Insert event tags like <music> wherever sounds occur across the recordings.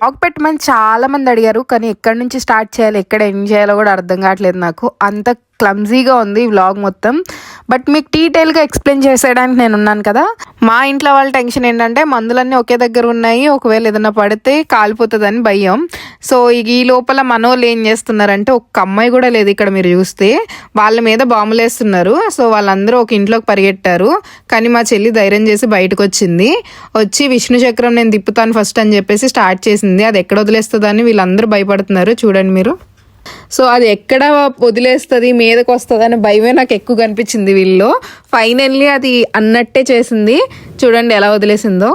Blog పెట్టమని చాలా మంది అడిగారు కానీ ఎక్కడి నుంచి స్టార్ట్ చేయాలి ఎక్కడ ఎండ్ చేయాలో కూడా అర్థం కావట్లేదు నాకు. అంత క్లమ్జీగా ఉంది ఈ వ్లాగ్ మొత్తం. బట్ మీకు డీటెయిల్గా ఎక్స్ప్లెయిన్ చేసేయడానికి నేను ఉన్నాను కదా. మా ఇంట్లో వాళ్ళ టెన్షన్ ఏంటంటే మందులన్నీ ఒకే దగ్గర ఉన్నాయి ఒకవేళ ఏదైనా పడితే కాలిపోతుందని భయం. సో ఈ లోపల మనోళ్ళు ఏం చేస్తున్నారంటే ఒక్క అమ్మాయి కూడా లేదు ఇక్కడ మీరు చూస్తే. వాళ్ళ మీద బాంబులు వేస్తున్నారు. సో వాళ్ళందరూ ఒక ఇంట్లోకి పరిగెట్టారు. కానీ మా చెల్లి ధైర్యం చేసి బయటకు వచ్చింది వచ్చి విష్ణు చక్రం నేను తిప్పుతాను ఫస్ట్ అని చెప్పేసి స్టార్ట్ చేసింది. అది ఎక్కడ వదిలేస్తుందని వీళ్ళందరూ భయపడుతున్నారు. చూడండి మీరు. సో అది ఎక్కడ వదిలేస్తుంది మీదకి వస్తుంది అనే భయమే నాకు ఎక్కువ కనిపించింది వీళ్ళు ఫైనల్లీ అది అన్నట్టే చేసింది. చూడండి ఎలా వదిలేసిందో.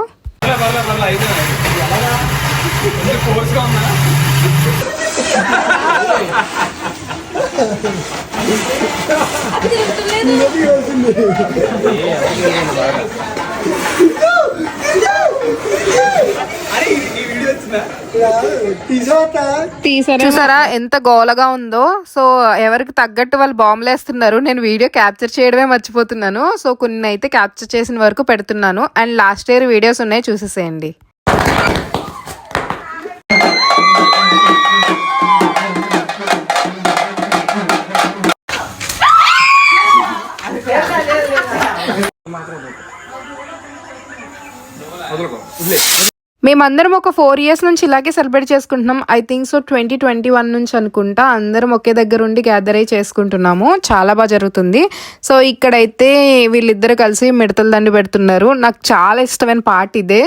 చూసారా? ఎంత గోలగా ఉందో. సో ఎవరికి తగ్గట్టు వాళ్ళు బాంబులు వేస్తున్నారు. నేను వీడియో క్యాప్చర్ చేయడమే మర్చిపోతున్నాను. సో కొన్ని అయితే క్యాప్చర్ చేసిన వరకు పెడుతున్నాను. అండ్ లాస్ట్ ఇయర్ వీడియోస్ ఉన్నాయి చూసేసేయండి. మేమందరం ఒక ఫోర్ ఇయర్స్ నుంచి ఇలాగే సెలబ్రేట్ చేసుకుంటున్నాం. I think so twenty twenty one నుంచి అనుకుంటా అందరం ఒకే దగ్గర ఉండి గ్యాదర్ అయి చేసుకుంటున్నాము. చాలా బాగా జరుగుతుంది. సో ఇక్కడైతే వీళ్ళిద్దరు కలిసి మిడతల దండి పెడుతున్నారు. నాకు చాలా ఇష్టమైన పార్ట్ ఇదే.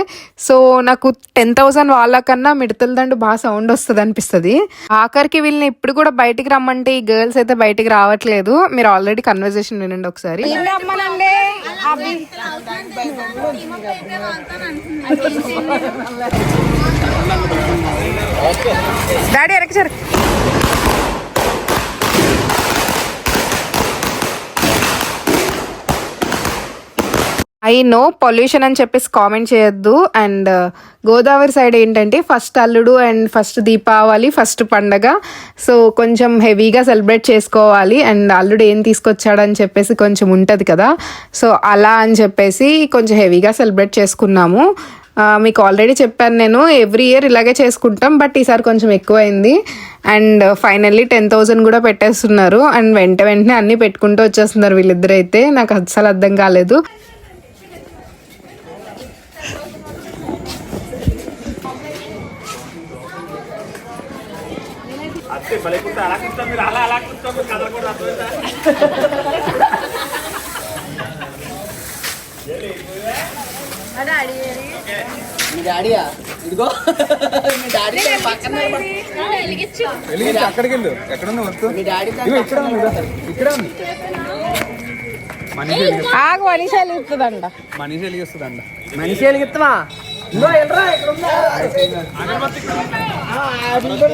సో నాకు టెన్ థౌసండ్ వాళ్ళకన్నా మిడతల దండు బాగా సౌండ్ వస్తుంది అనిపిస్తుంది. ఆఖరికి వీళ్ళని ఇప్పుడు కూడా బయటికి రమ్మంటే ఈ గర్ల్స్ అయితే బయటికి రావట్లేదు. మీరు ఆల్రెడీ కన్వర్జేషన్ వినండి ఒకసారి. <laughs> <laughs> డాడీ ఎరకచారు ఐ నో పొల్యూషన్ అని చెప్పేసి కామెంట్ చేయొద్దు. అండ్ గోదావరి సైడ్ ఏంటంటే ఫస్ట్ అల్లుడు అండ్ ఫస్ట్ దీపావళి ఫస్ట్ పండగ. సో కొంచెం హెవీగా సెలబ్రేట్ చేసుకోవాలి. అండ్ అల్లుడు ఏం తీసుకొచ్చాడని చెప్పేసి కొంచెం ఉంటుంది కదా. సో అలా అని చెప్పేసి కొంచెం హెవీగా సెలబ్రేట్ చేసుకున్నాము. మీకు ఆల్రెడీ చెప్పాను నేను. ఎవ్రీ ఇయర్ ఇలాగే చేసుకుంటాం బట్ ఈసారి కొంచెం ఎక్కువైంది. అండ్ ఫైనల్లీ టెన్ థౌజండ్ కూడా పెట్టేస్తున్నారు. అండ్ వెంట వెంటనే అన్నీ పెట్టుకుంటూ వచ్చేస్తున్నారు వీళ్ళిద్దరైతే. నాకు అస్సలు అర్థం కాలేదు. మీ డాడీయా? ఇదిగో. మీ డాడీ పక్కన వెలిగించి. అక్కడికి వెళ్ళు. ఎక్కడ ఉంది వస్తు మీ డాడీ ఇక్కడ. ఇక్కడ ఉంది. మనిషి వెలిగి- ఆగు మనిషాలు ఇస్తుందంట మనిషి వెలిగిస్తుందంట. మనిషి వెలిగిస్తావా వెళ్ళరా ఇక్కడ ఉందా?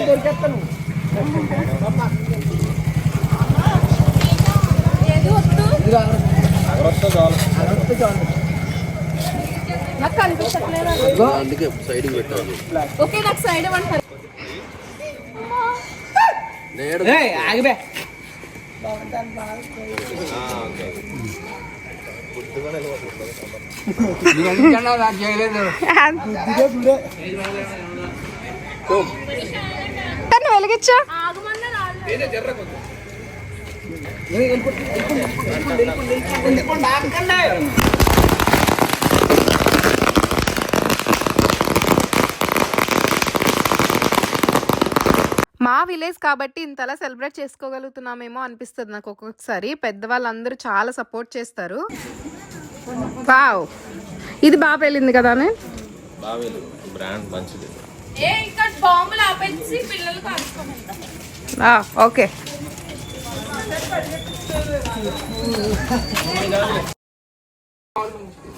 దొరికేస్తాను వద్దు అగరొస్తే చాలు అదొస్తే చాలు. నాకు కనిపించట్లేదు ఇదిగో ఓకే నాకు సైడ్ ఇవ్వండి ఏయ్, ఆగిపే నాకు చేయలేదు తను వెలిగించా ఆగమన్నా మా విలేజ్ కాబట్టి ఇంతలా సెలబ్రేట్ చేసుకోగలుగుతున్నామేమో అనిపిస్తుంది నాకు ఒక్కొక్కసారి. పెద్దవాళ్ళందరూ చాలా సపోర్ట్ చేస్తారు. వావ్. ఇది బాగా వెళ్ళింది కదా బ్రాండ్ మంచిది. ఓకే.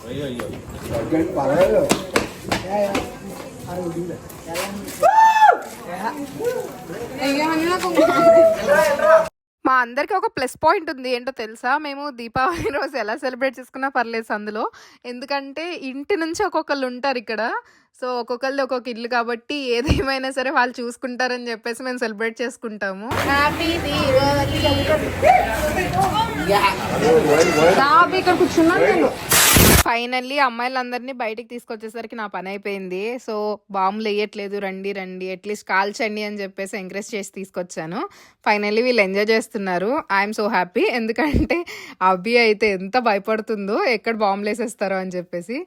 అయ్యో అయ్యో. మా అందరికి ఒక ప్లస్ పాయింట్ ఉంది ఏంటో తెలుసా? మేము దీపావళి రోజు ఎలా సెలబ్రేట్ చేసుకున్నా పర్లేదు అందులో. ఎందుకంటే ఇంటి నుంచి ఒక్కొక్కళ్ళు ఉంటారు ఇక్కడ. సో ఒక్కొక్కరిది ఒక్కొక్క ఇల్లు కాబట్టి ఏదేమైనా సరే వాళ్ళు చూసుకుంటారని చెప్పేసి మేము సెలబ్రేట్ చేసుకుంటాము. ఇక్కడ కూర్చున్నాను నేను. ఫైనల్లీ అమ్మాయిలందరినీ బయటికి తీసుకొచ్చేసరికి నా పని అయిపోయింది. సో బాంబులు వేయట్లేదు రండి రండి అట్లీస్ట్ కాల్చండి అని చెప్పేసి ఎంకరేజ్ చేసి తీసుకొచ్చాను. ఫైనల్లీ వీళ్ళు ఎంజాయ్ చేస్తున్నారు. I'm so happy. ఎందుకంటే అభి అయితే ఎంత భయపడుతుందో ఎక్కడ బాంబులు వేసేస్తారో అని చెప్పేసి.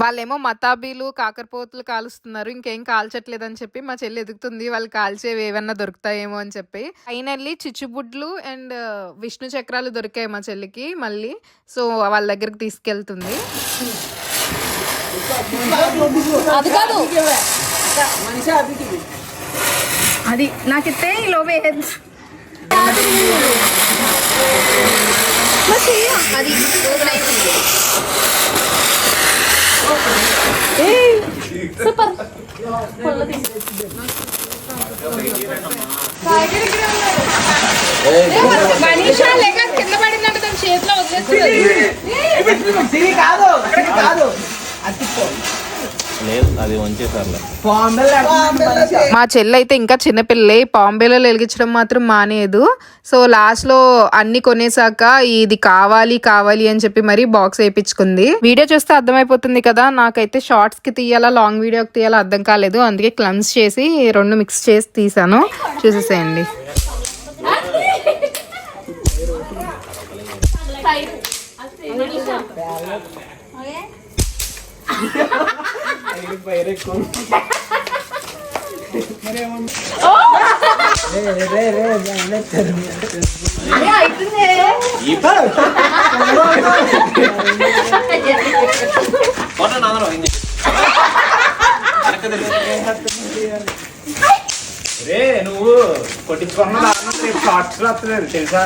వాళ్ళేమో మతాబీలు కాకరపోతులు కాలుస్తున్నారు ఇంకేం కాల్చట్లేదు అని చెప్పి మా చెల్లి ఎదుగుతుంది వాళ్ళు కాల్చేవి ఏమన్నా దొరుకుతాయేమో అని చెప్పి. ఫైనల్లీ చిచ్చుబుడ్లు అండ్ విష్ణు చక్రాలు దొరికాయి మా చెల్లికి మళ్ళీ. సో వాళ్ళ దగ్గరికి తీసుకెళ్తుంది. అది కాదు. మనిషి అభికి అది నాకితే లోవే అది కింద పడిందంటే దాని చేతిలో ఇది కాదు లేదు అది వంచేసారులే మా చెల్లి అయితే ఇంకా చిన్నపిల్లే పాంబేలో వెలిగించడం మాత్రం మానేయదు సో లాస్ట్లో అన్ని కొనేసాక ఇది కావాలి కావాలి అని చెప్పి మరి బాక్స్ వేయించుకుంది. వీడియో చూస్తే అర్థమైపోతుంది కదా నాకైతే షార్ట్స్కి తీయాలా లాంగ్ వీడియోకి తీయాలా అర్థం కాలేదు. అందుకే క్లమ్స్ చేసి రెండు మిక్స్ చేసి తీసాను చూసేసేయండి. రే నువ్వు కొట్టించుకున్న షార్ట్స్ వస్తలేదు తెలుసా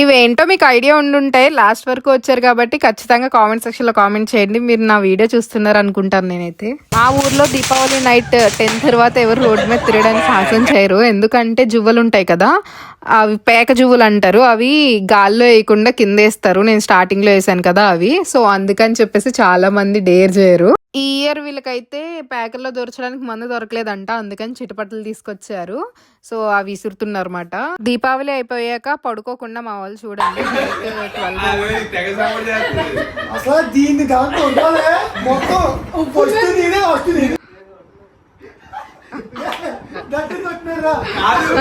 ఇవేంటో మీకు ఐడియా ఉండుంటే లాస్ట్ వరకు వచ్చారు కాబట్టి ఖచ్చితంగా కామెంట్ సెక్షన్లో కామెంట్ చేయండి. మీరు నా వీడియో చూస్తున్నారు అనుకుంటాను నేనైతే. మా ఊర్లో దీపావళి నైట్ టెన్ తర్వాత ఎవరు రోడ్డు మీద తిరగడానికి సాహసం చేయరు. ఎందుకంటే జువ్వలు ఉంటాయి కదా అవి పేక జువ్వులు అంటారు. అవి గాల్లో వేయకుండా కింద వేస్తారు. నేను స్టార్టింగ్లో వేసాను కదా అవి. సో అందుకని చెప్పేసి చాలా మంది డేర్ చేయరు. ఈ ఇయర్ వీళ్ళకైతే ప్యాకెల్లో దొరచడానికి మందు దొరకలేదంట. అందుకని చిటపట్టలు తీసుకొచ్చారు. సో అవి విసురుతున్నారు అనమాట దీపావళి అయిపోయాక పడుకోకుండా మా వాళ్ళు చూడండి. ట్వెల్వ్ అసలు దీన్ని దాంట్లో ఉండాలి మొత్తం ఫస్ట్ నేనే ఫస్ట్ నేనే గట్టి కొట్టినారా కాదు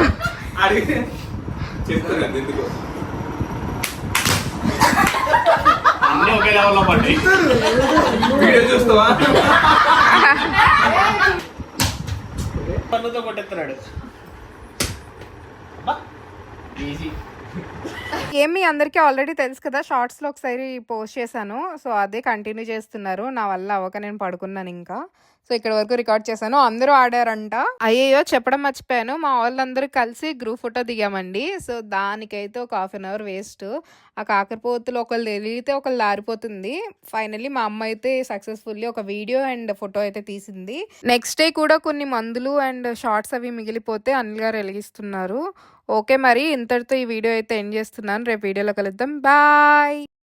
అడిగి చెప్తున్నాను ఎందుకు అన్నీ ఒకే లెవెల్లో పడ్డాయి. వీడియో చూస్తావా? పన్నుతో కొట్టేస్తున్నాడు. ఈజీ ఏమి అందరికీ ఆల్రెడీ తెలుసు కదా షార్ట్స్లో ఒకసారి పోస్ట్ చేశాను. సో అదే కంటిన్యూ చేస్తున్నారు. నా వల్ల అవ్వక నేను పడుకున్నాను ఇంకా. సో ఇక్కడ వరకు రికార్డ్ చేశాను. అందరూ ఆడారంట. అయ్యో చెప్పడం మర్చిపోయాను. మా వాళ్ళందరూ కలిసి గ్రూప్ ఫోటో దిగామండి. సో దానికైతే ఒక హాఫ్ అన్ అవర్ వేస్ట్ ఆ కాకరపోతులు ఒకళ్ళు తెలియతే ఒకళ్ళు లారిపోతుంది ఫైనల్లీ మా అమ్మ అయితే సక్సెస్ఫుల్లీ ఒక వీడియో అండ్ ఫోటో అయితే తీసింది. నెక్స్ట్ డే కూడా కొన్ని మందులు అండ్ షార్ట్స్ అవి మిగిలిపోతే అనిల్ గారు వెలిగిస్తున్నారు. ఓకే మరి ఇంతటితో ఈ వీడియో అయితే ఎండ్ చేస్తున్నాను. రేపు వీడియోలో కలుద్దాం. బాయ్